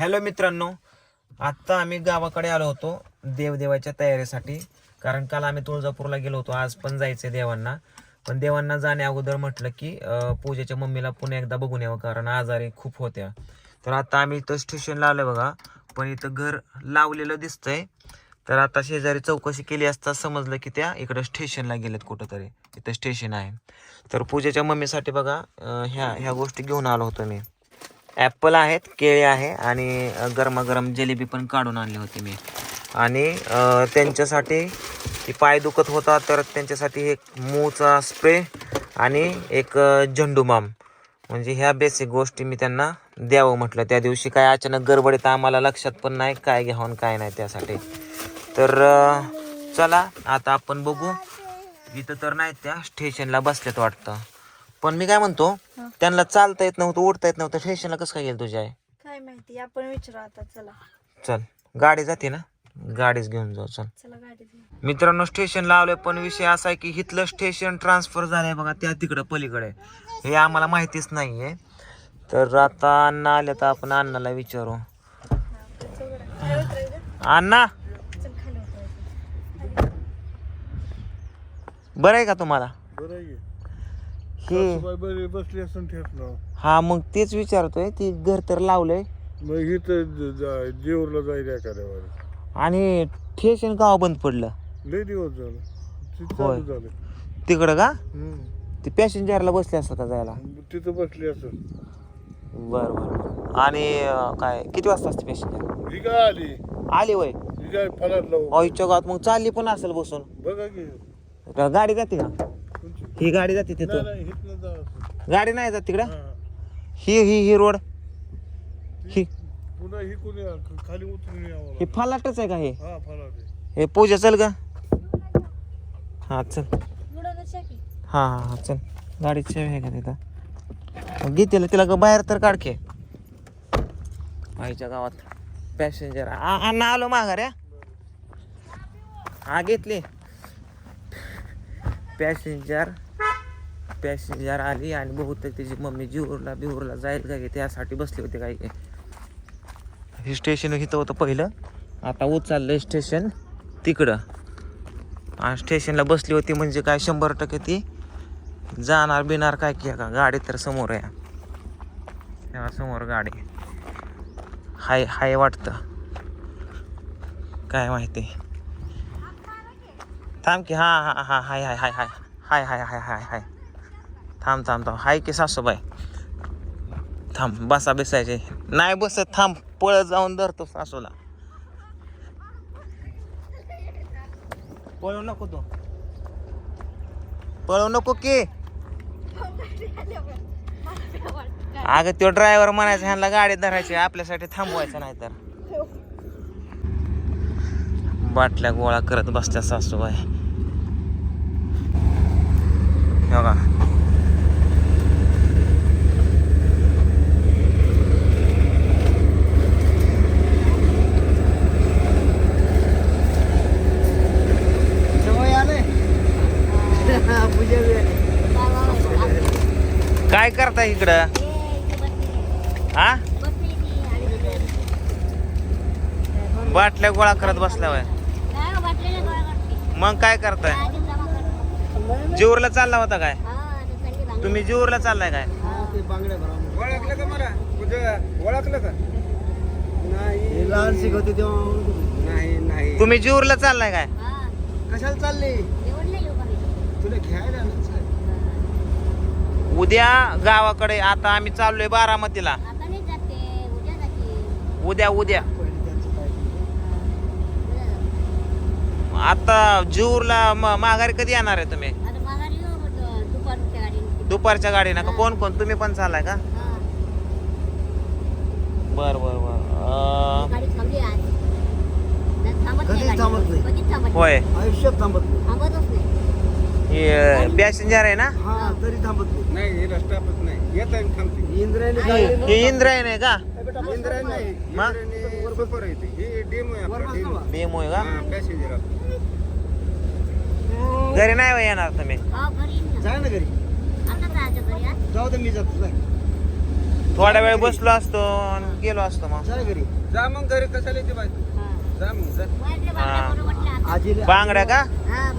Hello मित्रांनो आत्ता आम्ही गावाकडे आलो होतो देवदेवाच्या तयारीसाठी. कारण काल आम्ही तुळजापूरला गेलो होतो आज पण जायचंय देवांना. पण देवांना जाण्या अगोदर म्हटलं की पूजेच्या मम्मीला पुन्हा एकदा बघून यावं कारण आजारी खूप होत्या. तर आता आम्ही इथं स्टेशनला आलो बघा. पण इथं घर लावलेलं दिसतंय. तर आता शेजारी चौकशी केली असता समजलं की त्या इकडं स्टेशनला गेलेत कुठंतरी. इथं स्टेशन आहे. तर पूजेच्या मम्मीसाठी बघा ह्या ह्या गोष्टी घेऊन आलो होतो मी. ॲपल आहेत केळे आहे आणि गरमागरम जिलेबी पण काढून आणली होती मी. आणि त्यांच्यासाठी ती पाय दुखत होता तर त्यांच्यासाठी एक मूचा स्प्रे आणि एक अ, म्हणजे ह्या बेसिक गोष्टी मी त्यांना द्यावं म्हटलं. त्या दिवशी काय अचानक गडबडीत आम्हाला लक्षात पण नाही काय घ्यावं काय नाही त्यासाठी. तर चला आता आपण बघू. इथं तर नाही त्या स्टेशनला बसल्यात वाटतं. पण मी काय म्हणतो त्यांना चालता येत नव्हतं उठता येत नव्हतं स्टेशनला कसं काय गेलं तुझ्या आई काय माहिती आपण विचारू आता चला चल गाडी जाते ना गाडीच घेऊन जाऊ चल चला घेऊ. मित्रांनो स्टेशनला आलोय पण विषय असा आहे की इथलं स्टेशन ट्रान्सफर झालंय बघा त्या तिकडं पलीकडे हे आम्हाला माहितीच नाहीये तर आता अण्णा आले तर आपण अण्णाला विचारू चल बरं. खाली उतरायचं? अण्णा चल खाली उतरायचं. बरं आहे का तुम्हाला बरं आहे की. हे बरी बसली असून ना हा मग तेच विचारतोय ती घर तर लावलंय. मग इथं जेवरला जाईल एखाद्या वेळेस आणि स्टेशन गाव बंद पडलं. लय दिवस झालं. ते होय. चालू झालं. तिकडं का? हम्म. ते पॅसेंजरला बसले असतात का जायला? तिथं बसली असेल. बर बर आणि अं, काय किती वाजता असते पॅसेंजर? ही काय आली? आली वय. ही काय लावू गावात मग चालली पण असेल बसून. बघा की. गाडी जाते का? ही गाडी जाते तिथं. गाडी नाही जात तिकडं? हा. ही ही रोड? ही. पुन्हा ही कोणी खाली उतरून यावं ही फलाटच आहे का हे? हा फलाट आहे. हे पूजा चल का हा चल. की? हा हा हा चल. गाडीची चावी आहे का तिथं? मग घे तिला तिला ग बाहेर तर काढके आईच्या गावात पॅसेंजर अण्णा आलो माघार हा घेतली. पॅसेंजर पॅसेंजर आली आणि बहुतेक तिची मम्मी जीवरला बिहूरला जाईल का की त्यासाठी बसली होती काय काय हे स्टेशन इथं होतं पहिलं. आता उचललं स्टेशन तिकडं. आणि स्टेशनला बसली होती म्हणजे काय शंभर टक्के ती जाणार बिणार काय की का गाडी तर समोर आहे. तेव्हा समोर गाडी. हाय हाय वाटतं. काय माहिती. थांब की हां हां हां हाय हाय हाय हाय हाय हाय हाय हाय हाय. थांब थांब थांब. हाय की सासूबाई? थांब बसा बसायचे नाही बसत थांब. पळत जाऊन धरतो सासूला. पळू नको तू. पळू नको की. अगं तो ड्रायव्हर म्हणायचा ह्यांना गाडी धरायची आपल्यासाठी थांबवायचं नाही तर. बाटल्या गोळा करत बसल्या सासूबाई. हे बघा. काय करता इकडं? हा? बाटल्या गोळा करत बसल्या वय मग काय करताय? जीवरला चालला होता काय? तुम्ही जीवरला चाललाय काय? ओळखलं का मला तुझ्या ओळखलं का लहान शिकवते तेव्हा नाही नाही तुम्ही जीवरला चाललाय काय? कशाला चालले? तुला घ्यायला उद्या गावाकडे आता आम्ही चाललोय बारामतीला. उद्या उद्या आता जीवरला म- माघारी कधी येणार आहे तुम्ही? दुपारच्या गाडीनं का कोण कोण? तुम्ही पण चाललाय का? बर बर बर. होय. आयुष्यात थांबत नाही. पॅसेंजर आहे ना? हा तरी थांबत नाही. नाही हे रस्त्यापच नाही. येत आहे थांबते. इंद्रायणी हे इंद्रायण आहे का? इंद्रायणी नाही. मग? इंद्रायणी सुपर आहे ती. ही डेमो आहे आपला डेमो बेमो आहे का? हा पॅसेंजर घरी नाही होय येणार तुम्ही? जाय ना. घरी. जाऊ दे मी जातो जाय थोडा वेळ बसलो असतो आणि गेलो असतो मग. जा घरी. जा मग घरी कशाला येते जा मग जा. बांगड्या का?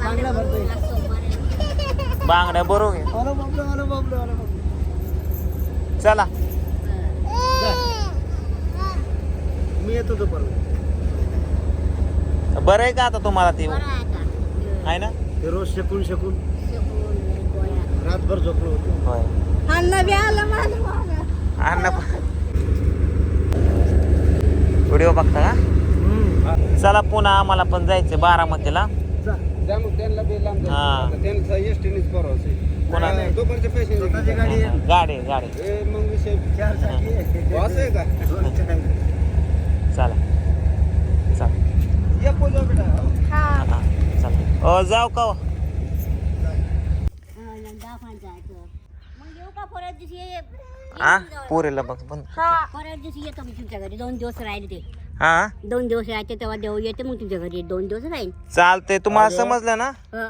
बांगड्या भरतोय. बांगड्या बरोबर आहे. अरे बापरे अरे बापरे अरे बापरे. चला. मी येतो तो परत बरं आहे का आता तुम्हाला ते? आहे ना? ते रोज शकून शकून. रातभर झोपलो होतो. होय. अण्णा व्हिडिओ बघता का? चला पुन्हा आम्हाला पण जायचं बारामतीला. जा. मग त्यांना बी लांब हा. जायचं. त्यांचा एसटीनेच परवा कोणा नाही? दुपारचे पैसे स्वतःची गाडी आहे. गाडी गाडी ए, मग विषय चार चाकी आहे. असं आहे का? दोन चाकी. चला. चला. या पूजा बेटा हा. हा, चला. अ, जाऊ का हो? हा पोरीला बघ पण हा. येतो मी तुमच्या घरी. दोन दिवस राहिले ते. हा? दोन दिवस राहायचे तेव्हा देऊ येते मग तुमच्या घरी. दोन दिवस राहील चालतंय तुम्हाला समजलं ना? हं.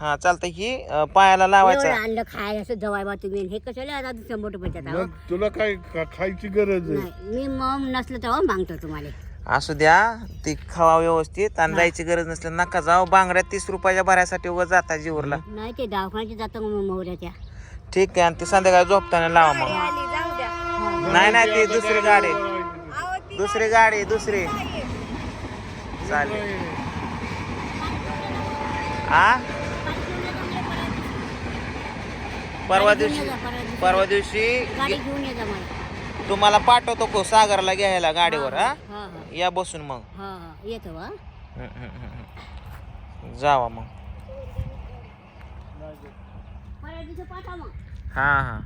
हा चालतंय की अ, पायाला एवढं लावायचं आणलं खायला असं जवाय बा तुम्ही. हे कशाला आता शंभर रुपये देता हो? तुला काय खा- खायची गरज आहे? नाही मी मग नसलं तेव्हा मागतो तुम्हाला. असू द्या ती खावा व्यवस्थित आणि जायची गरज नसली नका जाऊ. बांगड्या तीस रुपयाच्या भरायसाठी उगा जाता जीवरला. नाही ते दवाखान्यात जातो मग मोहऱ्याच्या. ठीक आहे आणि ती संध्याकाळी झोपताना लावा मग. नाही नाही ती दुसरी गाडी दुसरी गाडी दुसरी. चालेल. आ? परवा दिवशी परवा दिवशी तुम्हाला पाठवतो को सागरला घ्यायला गाडीवर हा या बसून मग. येतो. जावा मग. हा हा.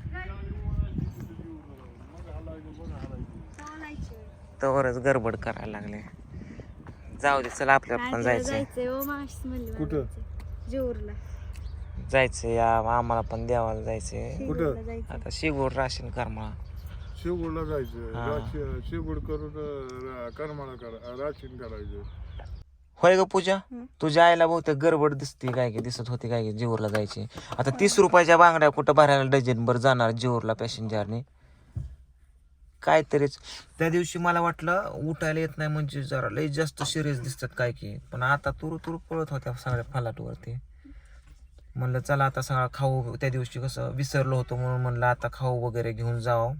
तवरच गडबड करायला लागले. जाऊ दे चला आपल्याला पण जायचंय. जायचंय ओ माश म्हणलं कुठं? जेऊरला जायचंय या आम्हाला पण देवाला जायचंय. जायचं आता शिगोड राशन करमाळा. शेगुडला जायचं. हा. राशी- शेगुड करून अं, करमाळा करा राशीन करायचं. होय ग पूजा? तुझ्या आईला बहुतेक गडबड दिसते काय की दिसत होती काय की जीवरला जायची. आता तीस रुपयाच्या बांगड्या कुठं भरायला डझन भर जाणार जीवरला पॅसेंजरने काहीतरीच. त्या दिवशी मला वाटलं उठायला येत नाही म्हणजे जरा लई जास्त सिरियस दिसतात काय की. पण आता तुरु तुरु पळत होत्या सगळ्या फलाटवरती. म्हणलं चला आता सगळा खाऊ. त्या दिवशी कसं विसरलो होतो म्हणून म्हणलं आता खाऊ वगैरे घेऊन जावं.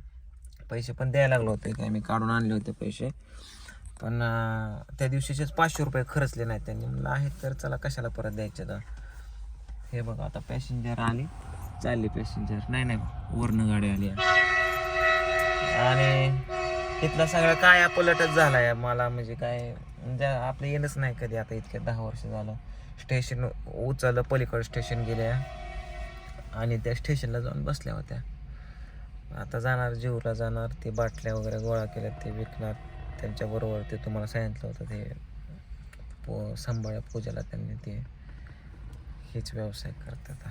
पैसे पण द्यायला लागलो होते काय मी काढून आणले होते पैसे. पण त्या दिवशीचेच पाचशे रुपये खर्चले नाहीत त्यांनी. म्हणलं आहेत तर चला कशाला परत द्यायचे तर? हे बघा आता पॅसेंजर आली. चालली पॅसेंजर नाही नाही वरनं गाडी आली आणि इथला सगळा काय पलटच झालाय मला म्हणजे काय म्हणजे आपलं येणंच नाही कधी आता इतक्या दहा वर्ष झालं. स्टेशन उचललं पलीकडं स्टेशन गेल्या. आणि त्या स्टेशनला जाऊन बसल्या होत्या. आता जाणार जीवला जाणार ते बाटल्या वगैरे गोळा केल्या ते विकणार. त्यांच्याबरोबर ते तुम्हाला सांगितलं होतं ते पो सांभाळ्या पूजाला त्यांनी ते. हेच व्यवसाय करतात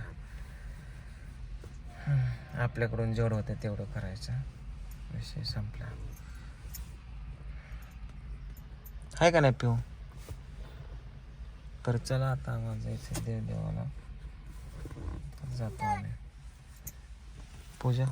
आपल्याकडून जेवढं होतं तेवढं करायचं. विषय संपला. आहे का नाही पिऊ? तर चला आता आम्हाला जायचं देव देवाला जातो आम्ही पूजा?